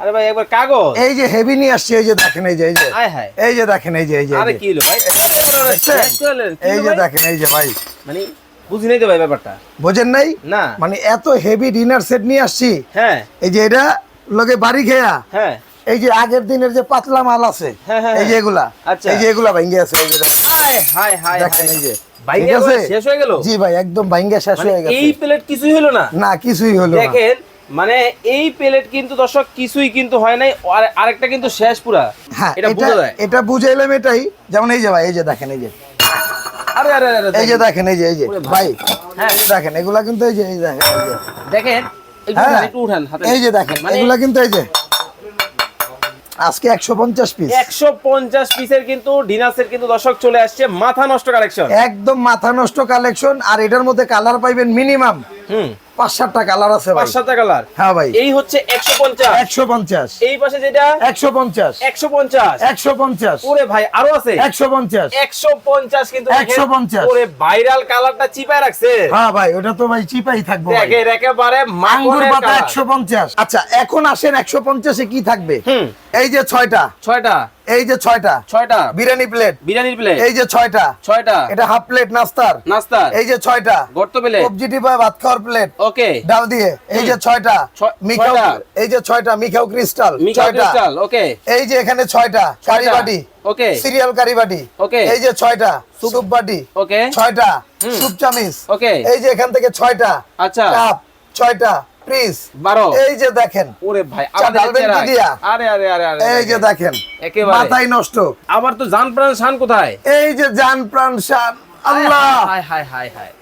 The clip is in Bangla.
আরে ভাই একবার কাগজ। এই যে হেভি নিয়ে আসছে এই যে দেখেন এই যে এই যে। এই যে দেখেন এই যে এই যে আরে কি হলো ভাই? এই যে দেখেন এই যে ভাই। মানে বুঝি নাই তো ভাই ব্যাপারটা? বোঝেন নাই? না। মানে এত হেভি ডিনার সেট নিয়ে আসছি। হ্যাঁ। এই যে এটা লোকে বাড়ি খেয়া হ্যাঁ। এই যে আগের দিনের যে পাতলা মাল আছে হ্যাঁ, এই যে এগুলা আচ্ছা। এই যে এগুলা ভাঙ্গে আছে এই যে দেখেন। দেখেন এই যে। ভাই ঠিক আছে? শেষ হয়ে গেল? জি ভাই একদম ভাঙ্গে শেষ মানে হয়ে এই প্লেট কিছুই হলো না? না কিছুই হলো দেখেন মানে এই প্লেট কিন্তু দর্শক কিছুই কিন্তু হয় নাই আর- আরেকটা কিন্তু শেষ পুরা। হ্যাঁ এটা এটা যায়। এটা বুঝাইলাম এটাই। যেমন এই যে ভাই এই যে দেখেন এই যে। আরে আরে আরে এই যে দেখেন। এই যে এই যে। ভাই। হ্যাঁ। এই যে দেখেন এগুলা কিন্তু এই যে এই দেখেন যে। দেখেন একটু হ্যাঁ। উঠান, হাতে। এই যে দেখেন মানে এগুলা কিন্তু এই যে। আজকে একশো পঞ্চাশ পিস একশো পঞ্চাশ পিসের কিন্তু ডিনার সেট কিন্তু দর্শক চলে আসছে মাথা নষ্ট কালেকশন একদম মাথা নষ্ট কালেকশন আর এটার মধ্যে কালার পাইবেন মিনিমাম হুম। পাঁচ সাতটা কালার আছে পাঁচ সাতটা কালার? হ্যাঁ ভাই। এই হচ্ছে একশো পঞ্চাশ। একশো পঞ্চাশ। এই পাশে যেটা? একশো পঞ্চাশ। একশো পঞ্চাশ। একশো পঞ্চাশ। ওরে ভাই আরও আছে? একশো পঞ্চাশ। একশো পঞ্চাশ কিন্তু দেখেন। 150 ওরে ভাইরাল কালারটা চিপায় রাখছে। হ্যাঁ ভাই ওটা তো ভাই চিপাই থাকব একেবারে আঙ্গুর পাতা একশো পঞ্চাশ। আচ্ছা এখন আসেন একশো পঞ্চাশে কি থাকবে? এই যে ছয়টা। ছয়টা। এই যে ছয়টা। ছয়টা। বিরিয়ানি প্লেট। বিরিয়ানির প্লেট। এই যে ছয়টা। ছয়টা। এটা হাফ প্লেট নাস্তার। নাস্তার। এই যে ছয়টা। গর্ত প্লেট। সবজি ভাত খাওয়ার প্লেট। ওকে ডাল দিয়ে। এই যে ছয়টা মিখাও এই যে ছয়টা মিখাও ক্রিস্টাল ছয়টা। ওকে এই যে এখানে ছয়টা ওকে সিরিয়াল Okay. এই যে ছয়টা সুপ বাটি। ওকে ছয়টা সুপ চামিচ। ওকে এই যে এখান থেকে ছয়টা আচ্ছা। কাপ ছয়টা এই যে দেখেন। ওরে ভাই? আরে আরে আরে আরে এই যে দেখেন একেবারে। মাথায় নষ্ট। আবার তো জান প্রাণ শান কোথায়? এই যে জান প্রাণ শান আল্লাহ। হায় হায় হায় হায়।